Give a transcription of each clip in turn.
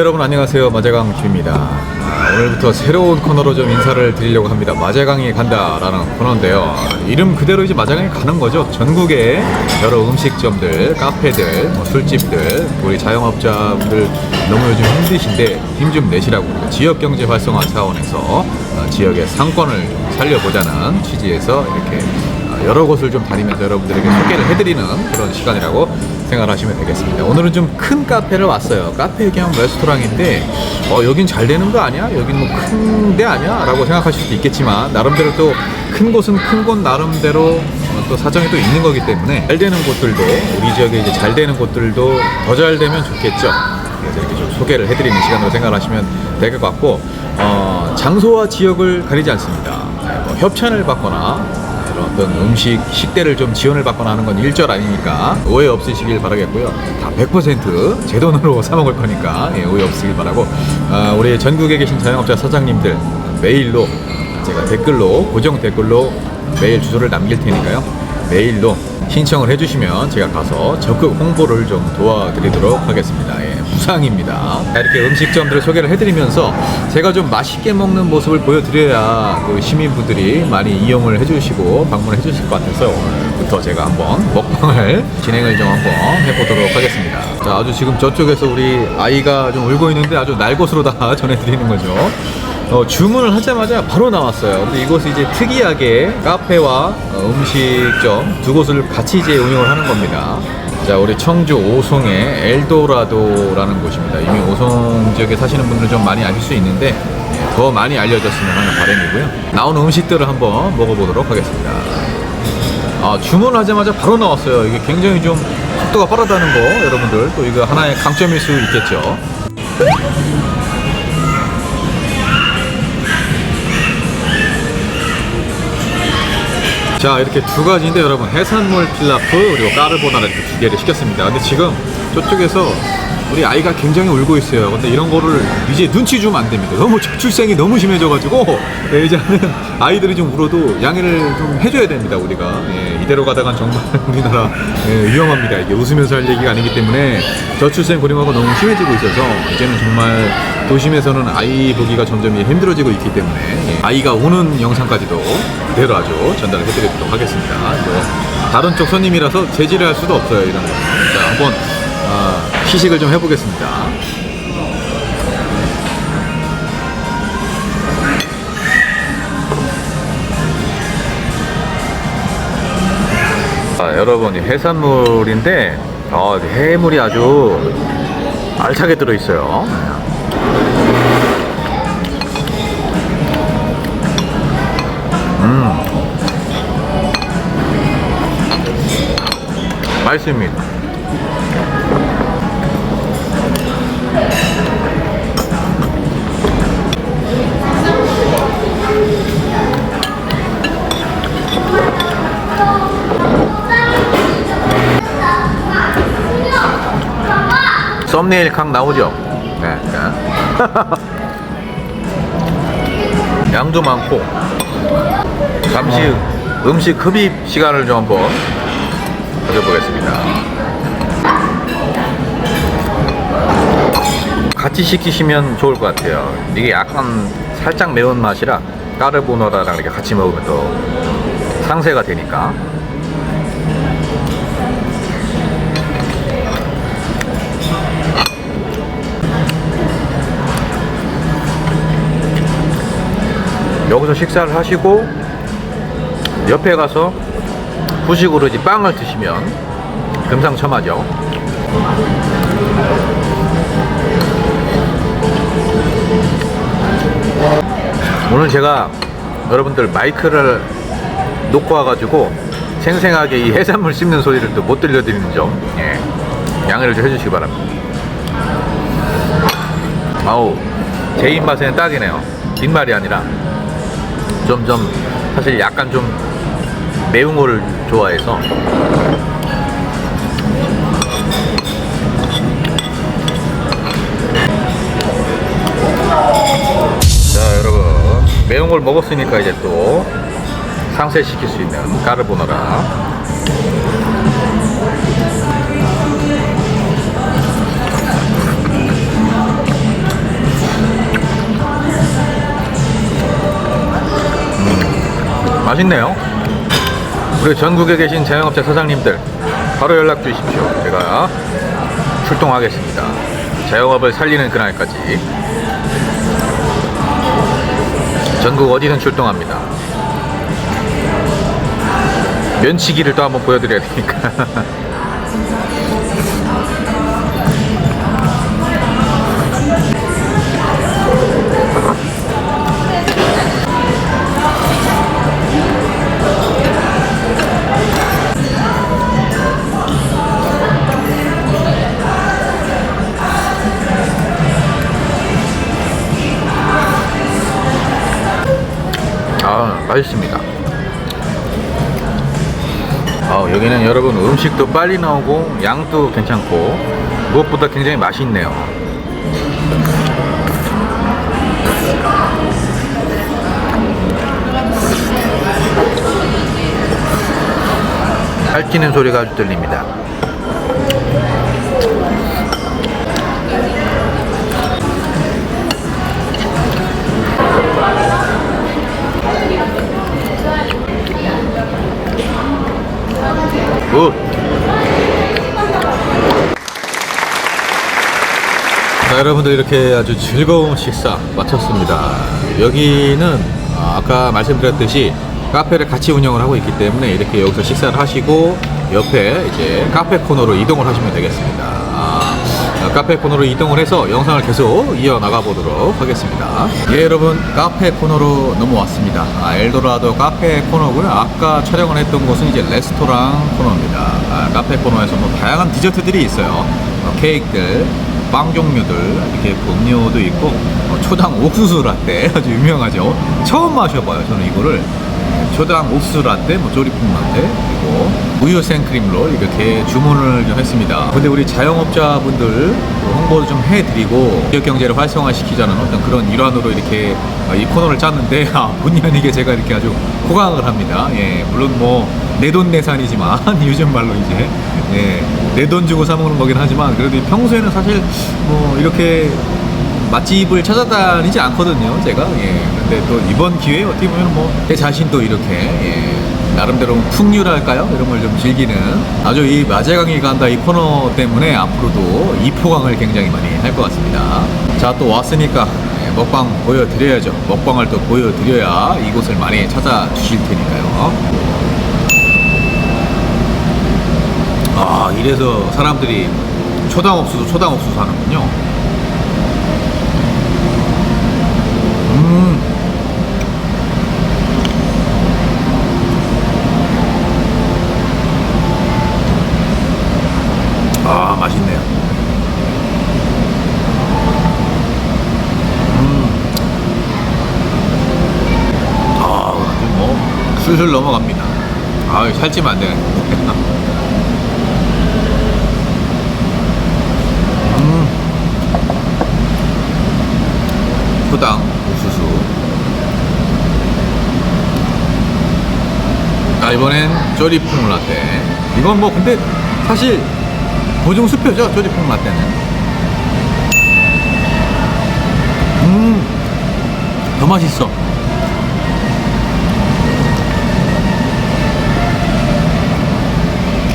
여러분 안녕하세요. 마재강 주입니다. 아, 오늘부터 새로운 코너로 좀 인사를 드리려고 합니다. 마재강이 간다라는 코너인데요. 이름 그대로 이제 마재강이 가는 거죠. 전국의 여러 음식점들 카페들 뭐 술집들 우리 자영업자분들 너무 요즘 힘드신데 힘 좀 내시라고 지역경제 활성화 차원에서 어, 지역의 상권을 좀 살려보자는 취지에서 이렇게 어, 여러 곳을 좀 다니면서 여러분들에게 소개를 해드리는 그런 시간이라고 생각하시면 되겠습니다. 오늘은 좀 큰 카페를 왔어요. 카페 얘기하면 레스토랑인데 어 여긴 잘 되는 거 아니야? 여긴 뭐 큰 데 아니야? 라고 생각하실 수도 있겠지만 나름대로 또 큰 곳은 큰 곳 나름대로 어, 또 사정이 또 있는 거기 때문에 잘 되는 곳들도 우리 지역에 이제 잘 되는 곳들도 더 잘 되면 좋겠죠. 그래서 이렇게 좀 소개를 해드리는 시간으로 생각하시면 될 것 같고 어, 장소와 지역을 가리지 않습니다. 네, 뭐 협찬을 받거나 이런 어떤 음식 식대를 좀 지원을 받거나 하는 건 일절 아니니까 오해 없으시길 바라겠고요. 다 100%제 돈으로 사 먹을 거니까 예, 오해 없으길 바라고 아, 우리 전국에 계신 자영업자 사장님들 메일로 제가 댓글로 고정 댓글로 메일 주소를 남길 테니까요. 메일로 신청을 해주시면 제가 가서 적극 홍보를 좀 도와드리도록 하겠습니다. 예, 부상입니다. 이렇게 음식점들을 소개를 해드리면서 제가 좀 맛있게 먹는 모습을 보여드려야 그 시민분들이 많이 이용을 해주시고 방문을 해주실 것 같아서 오늘부터 제가 한번 먹방을 진행을 좀 한번 해보도록 하겠습니다. 자, 아주 지금 저쪽에서 우리 아이가 좀 울고 있는데 아주 날것으로 다 전해드리는 거죠. 어, 주문을 하자마자 바로 나왔어요. 근데 이곳이 이제 특이하게 카페와 어, 음식점 두 곳을 같이 이제 운영을 하는 겁니다. 자, 우리 청주 오송의 엘도라도라는 곳입니다. 이미 오송 지역에 사시는 분들은 좀 많이 아실 수 있는데 예, 더 많이 알려졌으면 하는 바람이고요. 나오는 음식들을 한번 먹어보도록 하겠습니다. 아, 주문하자마자 바로 나왔어요. 이게 굉장히 좀 속도가 빠르다는 거 여러분들 또 이거 하나의 강점일 수 있겠죠. 자 이렇게 두 가지인데 여러분 해산물 필라프 그리고 까르보나라 이렇게 두 개를 시켰습니다. 근데 지금 저쪽에서 우리 아이가 굉장히 울고 있어요 근데 이런 거를 이제 눈치 주면 안 됩니다 너무 저출생이 너무 심해져가지고 네, 이제는 아이들이 좀 울어도 양해를 좀 해줘야 됩니다 우리가 예, 이대로 가다간 정말 우리나라 예, 위험합니다 이게 웃으면서 할 얘기가 아니기 때문에 저출생 고령화가 너무 심해지고 있어서 이제는 정말 도심에서는 아이 보기가 점점 힘들어지고 있기 때문에 예, 아이가 우는 영상까지도 그대로 아주 전달을 해드리도록 하겠습니다. 뭐 다른 쪽 손님이라서 제지를 할 수도 없어요 이런 거. 자 한번 어, 시식을 좀 해보겠습니다. 아, 여러분 이 해산물인데 어, 해물이 아주 알차게 들어있어요. 맛있습니다. 썸네일 각 나오죠? 네. 네. 양도 많고 잠시 음식 흡입 시간을 좀 한번 가져보겠습니다. 같이 시키시면 좋을 것 같아요. 이게 약간 살짝 매운 맛이라 까르보나라랑 이렇게 같이 먹으면 또 상세가 되니까. 여기서 식사를 하시고 옆에 가서 후식으로 이제 빵을 드시면 금상첨화죠. 오늘 제가 여러분들 마이크를 놓고 와가지고 생생하게 이 해산물 씹는 소리를 또 못 들려드리는 점 예, 양해를 좀 해주시기 바랍니다. 아우 제 입맛에는 딱이네요. 빈말이 아니라 좀좀 사실 약간 좀 매운 거를 좋아해서. 자 여러분. 매운 걸 먹었으니까 이제 또 상쇄시킬 수 있는 까르보나라 맛있네요. 우리 전국에 계신 자영업자 사장님들 바로 연락 주십시오. 제가 출동하겠습니다. 자영업을 살리는 그날까지 전국 어디든 출동합니다. 면치기를 또 한번 보여드려야 되니까. 맛있습니다. 아, 여기는 여러분 음식도 빨리 나오고 양도 괜찮고 무엇보다 굉장히 맛있네요. 살찌는 소리가 아주 들립니다. 굿. 자, 여러분들 이렇게 아주 즐거운 식사 마쳤습니다. 여기는 아, 아까 말씀드렸듯이 카페를 같이 운영을 하고 있기 때문에 이렇게 여기서 식사를 하시고 옆에 이제 카페 코너로 이동을 하시면 되겠습니다. 아, 카페 코너로 이동을 해서 영상을 계속 이어나가 보도록 하겠습니다. 예, 여러분 카페 코너로 넘어왔습니다. 아, 엘도라도 카페 코너고요. 아까 촬영을 했던 곳은 이제 레스토랑 코너입니다. 아, 카페 코너에서 뭐 다양한 디저트들이 있어요. 어, 케이크들, 빵 종류들 이렇게 음료도 있고 어, 초당 옥수수 라떼 아주 유명하죠. 처음 마셔봐요. 저는 이거를 초당 옥수수 라떼, 뭐 조리풍 라떼 그리고 우유 생크림 롤 이렇게 주문을 좀 했습니다. 근데 우리 자영업자분들 홍보도 좀 해드리고 지역 경제를 활성화시키자는 어떤 그런 일환으로 이렇게 어, 이 코너를 짰는데 아, 본의 아니게 제가 이렇게 아주 호강을 합니다. 예, 물론 뭐 내돈내산이지만 요즘 말로 이제 예, 내 돈 주고 사 먹는 거긴 하지만 그래도 평소에는 사실 뭐 이렇게 맛집을 찾아다니지 않거든요, 제가. 예. 근데 또 이번 기회에 어떻게 보면 뭐 제 자신도 이렇게 예. 나름대로 풍류랄까요? 이런 걸 좀 즐기는 아주 이 마제강이 간다 이 코너 때문에 앞으로도 이 포강을 굉장히 많이 할 것 같습니다. 자, 또 왔으니까 예, 먹방 보여드려야죠. 먹방을 또 보여드려야 이곳을 많이 찾아주실 테니까요. 아, 이래서 사람들이 초당 옥수수, 초당 옥수수 하는군요. 음. 아, 맛있네요. 음. 아, 아주 뭐, 술술 넘어갑니다. 아, 살찌면 안 되네. 후당 옥수수. 아 이번엔 쪼리풍 라떼. 이건 뭐 근데 사실 보증 수표죠 쪼리풍 라떼는. 음더 맛있어.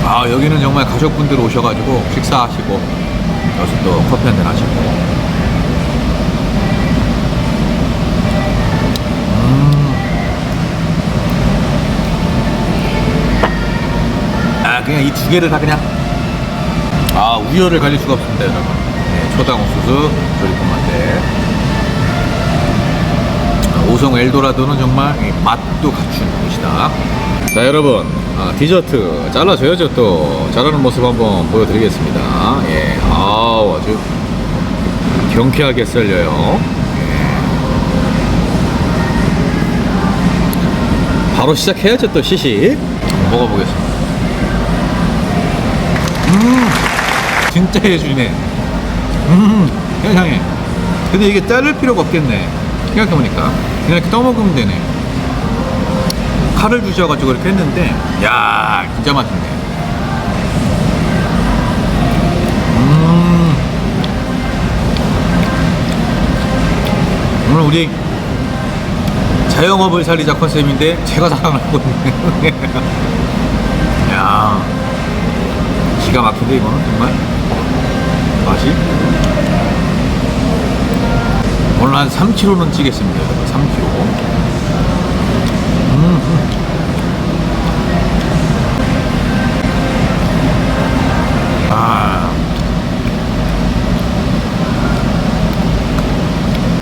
아 여기는 정말 가족분들 오셔가지고 식사하시고 여기서 또 커피 한잔 하시고 그냥 이 두 개를 다 그냥 아 우열을 가릴 수가 없습니다 여러분. 네, 초당 옥수수 라떼 아, 오성 엘도라도는 정말 이 맛도 갖춘 곳이다. 자 여러분 아, 디저트 잘라줘야죠 또. 자라는 모습 한번 보여드리겠습니다. 예 아우 아주 경쾌하게 썰려요. 예. 바로 시작해야죠 또 시식. 먹어보겠습니다 음, 진짜 해주네. 음, 세상에. 근데 이게 자를 필요가 없겠네. 생각해보니까. 그냥 이렇게 떠먹으면 되네. 칼을 주셔가지고 이렇게 했는데, 야 진짜 맛있네. 음. 오늘 우리 자영업을 살리자 컨셉인데 제가 자랑하고 있는 야 기가 막힌데 이거는 정말. 맛이? 오늘 한 3kg는 찌겠습니다. 여러분 3kg 음, 음. 아.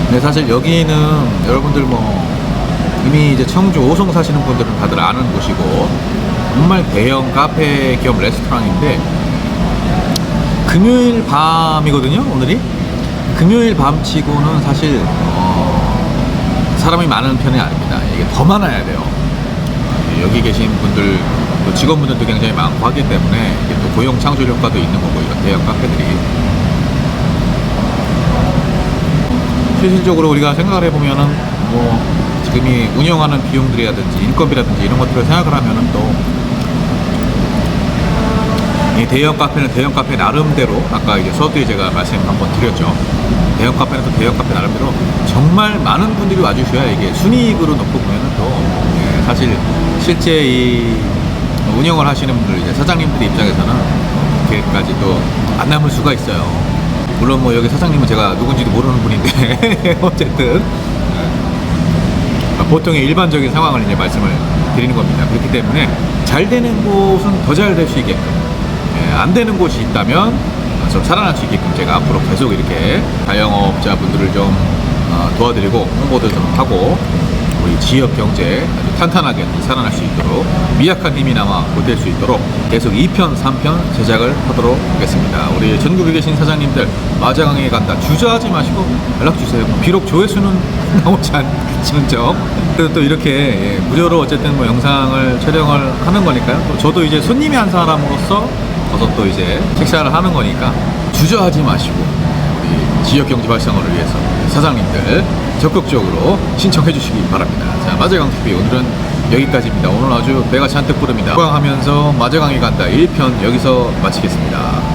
근데 사실 여기는 여러분들 뭐 이미 이제 청주 오송 사시는 분들은 다들 아는 곳이고 정말 대형 카페 겸 레스토랑인데 금요일 밤이거든요 오늘이. 금요일 밤치고는 사실 어, 사람이 많은 편이 아닙니다. 이게 더 많아야 돼요. 여기 계신 분들 또 직원분들도 굉장히 많고 하기 때문에 이게 또 고용 창출 효과도 있는 거고 이런 대형 카페들이. 실질적으로 우리가 생각을 해보면은 뭐 지금이 운영하는 비용들이라든지 인건비라든지 이런 것들을 생각을 하면은 또 이 대형 카페는 대형 카페 나름대로 아까 이제 수업들이 제가 말씀 한번 드렸죠. 대형 카페는 또 대형 카페 나름대로 정말 많은 분들이 와주셔야 이게 순이익으로 놓고 보면은 또 예, 사실 실제 이 운영을 하시는 분들 이제 사장님들 입장에서는 이렇게까지 또 안 남을 수가 있어요. 물론 뭐 여기 사장님은 제가 누군지도 모르는 분인데 어쨌든 아, 보통의 일반적인 상황을 이제 말씀을 드리는 겁니다. 그렇기 때문에 잘 되는 곳은 더 잘 될 수 있게끔 예, 안 되는 곳이 있다면 좀 살아날 수 있게끔 제가 앞으로 계속 이렇게 자영업자분들을 좀 어, 도와드리고 홍보도 좀 하고 우리 지역 경제 아주 탄탄하게 살아날 수 있도록 미약한 힘이나마 보탤 수 있도록 계속 2편, 3편 제작을 하도록 하겠습니다. 우리 전국에 계신 사장님들 마자강에 간다 주저하지 마시고 연락 주세요. 비록 조회수는 나오지 않겠지만 그래도 또 이렇게 예, 무료로 어쨌든 뭐 영상을 촬영을 하는 거니까요. 또 저도 이제 손님이 한 사람으로서 어서 또 이제 식사를 하는 거니까 주저하지 마시고 우리 지역 경제 활성화를 위해서 사장님들 적극적으로 신청해 주시기 바랍니다. 자, 마제강 TV 오늘은 여기까지입니다. 오늘 아주 배가 잔뜩 부릅니다. 관하면서 마제강에 간다 1편 여기서 마치겠습니다.